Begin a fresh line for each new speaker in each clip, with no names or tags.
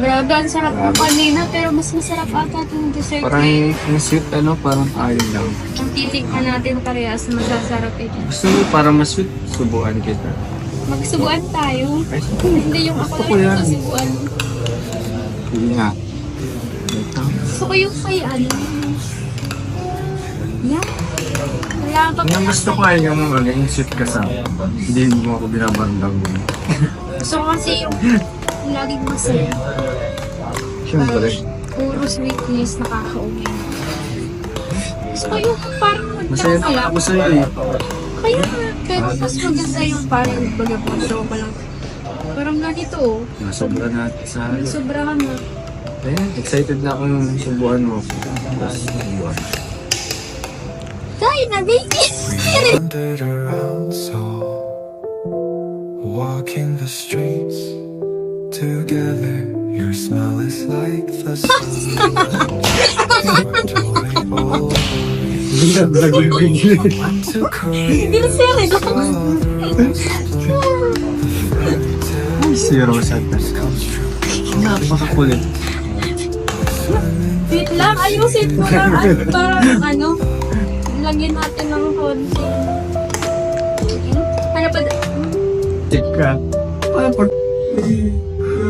Grabe, ang sarap ng kanina, pero mas masarap ata itong dessert.
Parang
eh.
yung sweet ano, parang ayaw lang.
Ang titikman natin parehas, masasarap ito.
Gusto mo para mas sweet, subuan kita.
Magsubuan tayo.
Ay,
Hindi yung ako
Gusto ko
lang yung
yan.
susubuan.
hindi nga. Ito.
Gusto ko yung kay ano. Yan. Wala pa
Yung gusto ko ay yung maging sweet ka sa akin. Hindi mo ako binabarandang mo.
Gusto ko kasi yung laging masaya.
Siyempre.
Puro sweetness nakakauwi. Gusto ko yung parang
Masaya na
magkakala.
ako sa'yo eh.
Kaya pero mas maganda yung parang baga po show pa lang. Parang ganito oh.
Nasobra natin sa halos.
Sobrahan mo.
Ayan, excited na ako yung subuan mo. Tapos, subuan.
Tayo na, baby!
wandered around so walking the streets together your smell is like the sun.
Ay, zero sa atas. Napakakulit.
Wait lang, ayusin mo lang. At parang ano, lagyan natin ng konti. Ano pa?
Tika. Parang pag...
Ah!
Wala,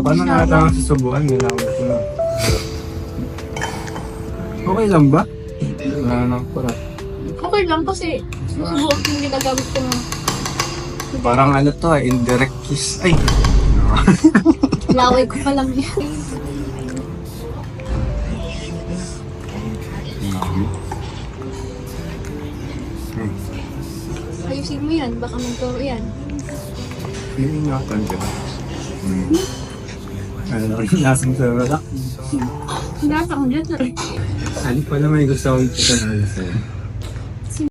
paano nakatawang sa subuan? Ginawag ko na. Okay lang ba? Wala nang pura.
Okay lang kasi susubukan yung ginagamit ko ng
Parang ano to, ah, indirect kiss. Ay!
laway ko pa lang yan. Ayusin mo yan, baka magturo yan.
Iingatan ka na. Hmm. Ano lang, lasang sa wala.
Nasa ko dyan.
Ano pala may gusto akong itanong sa'yo?